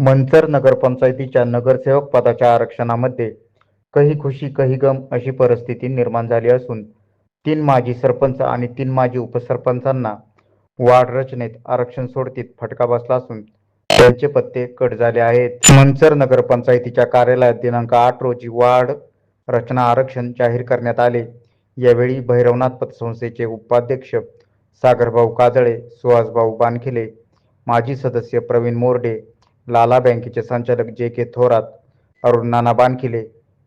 मंचर नगरपंचायतीच्या नगरसेवक पदाच्या आरक्षणामध्ये कही खुशी कही गम अशी परिस्थिती निर्माण झाली असून तीन माजी सरपंच आणि तीन माजी उपसरपंचांना वार्ड रचनेत आरक्षण सोडतीत फटका बसला असून त्यांचे पत्ते कट झाले आहेत. मंचर नगरपंचायतीच्या कार्यालयात दिनांक आठ रोजी वार्ड रचना आरक्षण जाहीर करण्यात आले. यावेळी भैरवनाथ पतसंस्थेचे उपाध्यक्ष सागरभाऊ काजळे सुहासभाऊ बानखिले माजी सदस्य प्रवीण मोर्डे लाला बँकेचे संचालक जे के थोरात अरुण नाना बानखिले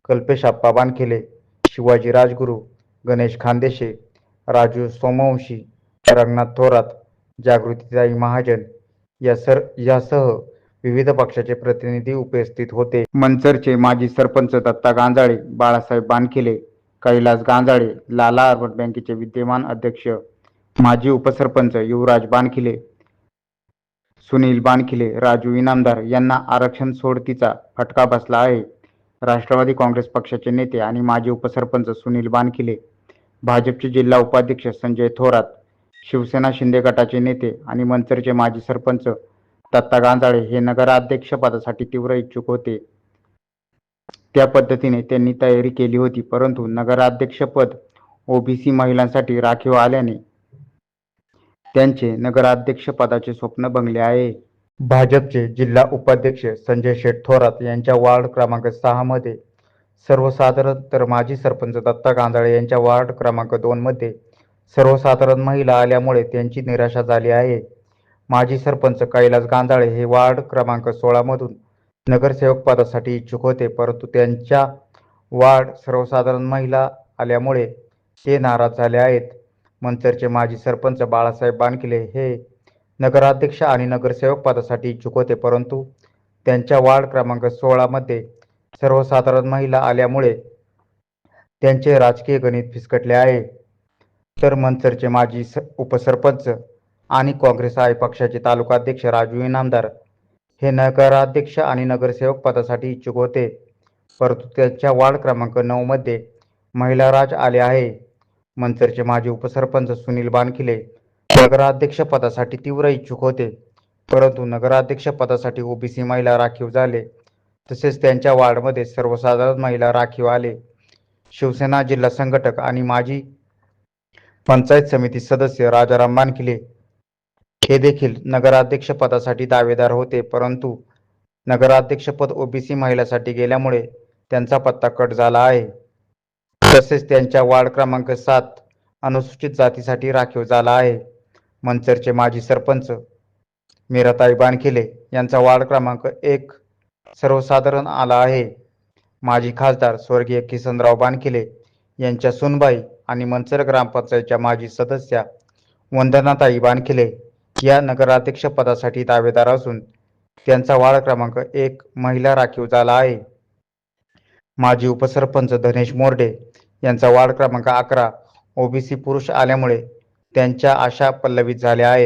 कल्पेश आप्पा बानखिले शिवाजी राजगुरू गणेश खानदेशे राजू सोमवंशी रंगनाथ थोरात जागृतीताई महाजन या सर यासह विविध पक्षाचे प्रतिनिधी उपस्थित होते. मंचरचे माजी सरपंच दत्ता गांजाळे बाळासाहेब बानखिले कैलास गांजाळे लाला अर्बन बँकेचे विद्यमान अध्यक्ष माजी उपसरपंच युवराज बानखिले सुनील बानखिले राजू इनामदार यांना आरक्षण सोडतीचा फटका बसला आहे. राष्ट्रवादी काँग्रेस पक्षाचे नेते आणि माजी उपसरपंच सुनील बानखिले भाजपचे जिल्हा उपाध्यक्ष संजय थोरात शिवसेना शिंदे गटाचे नेते आणि मंचरचे माजी सरपंच दत्ता गांजाळे हे नगराध्यक्षपदासाठी तीव्र इच्छुक होते. त्या पद्धतीने त्यांनी तयारी केली होती परंतु नगराध्यक्षपद ओबीसी महिलांसाठी राखीव आल्याने त्यांचे नगराध्यक्षपदाचे स्वप्न बंगले आहे. भाजपचे जिल्हा उपाध्यक्ष संजय शेठ थोरात यांच्या वार्ड क्रमांक सहा मध्ये सर्वसाधारण तर माजी सरपंच दत्ता गांजाळे यांच्या वार्ड क्रमांक दोन मध्ये सर्वसाधारण महिला आल्यामुळे त्यांची निराशा झाली आहे. माजी सरपंच कैलास गांजाळे हे वार्ड क्रमांक सोळा मधून नगरसेवक पदासाठी इच्छुक होते परंतु त्यांच्या वार्ड सर्वसाधारण महिला आल्यामुळे ते नाराज झाले आहेत. मंचरचे माजी सरपंच बाळासाहेब बाणकिले हे नगराध्यक्ष आणि नगरसेवक पदासाठी इच्छुक होते परंतु त्यांच्या वार्ड क्रमांक सोळामध्ये सर्वसाधारण महिला आल्यामुळे त्यांचे राजकीय गणित फिसकटले आहे. तर मंचरचे माजी स- उपसरपंच आणि काँग्रेस आय पक्षाचे तालुकाध्यक्ष राजू इनामदार हे नगराध्यक्ष आणि नगरसेवक पदासाठी इच्छुक होते परंतु त्यांच्या वार्ड क्रमांक नऊमध्ये महिला राज आले आहे. मंचरचे माजी उपसरपंच सुनील बानखिले नगराध्यक्ष पदासाठी तीव्र इच्छुक होते. परंतु नगराध्यक्ष पदासाठी ओबीसी महिला राखीव झाले. तसेच त्यांच्या वार्डमध्ये सर्वसाधारण महिला राखीव आले. शिवसेना जिल्हा संघटक आणि माजी पंचायत समिती सदस्य राजाराम बानखिले हे देखील नगराध्यक्ष पदासाठी दावेदार होते. परंतु नगराध्यक्षपद ओबीसी महिलासाठी गेल्यामुळे त्यांचा पत्ता कट झाला आहे. तसेच त्यांच्या वार्ड क्रमांक सात अनुसूचित जातीसाठी राखीव झाला आहे. मंचरचे माजी सरपंच मीराताई बानखिले यांचा वार्ड क्रमांक एक सर्वसाधारण आला आहे. माजी खासदार स्वर्गीय किसनराव बानखिले यांच्या सुनबाई आणि मंचर ग्रामपंचायतच्या माजी सदस्या वंदनाताई बानखिले या नगराध्यक्ष पदासाठी दावेदार असून त्यांचा वार्ड क्रमांक एक महिला राखीव झाला आहे. माजी उपसरपंच धनेश मोर्डे यांचा वार्ड क्रमांक अकरा ओबीसी पुरुष आल्यामुळे त्यांच्या आशा पल्लवित झाल्या आहेत.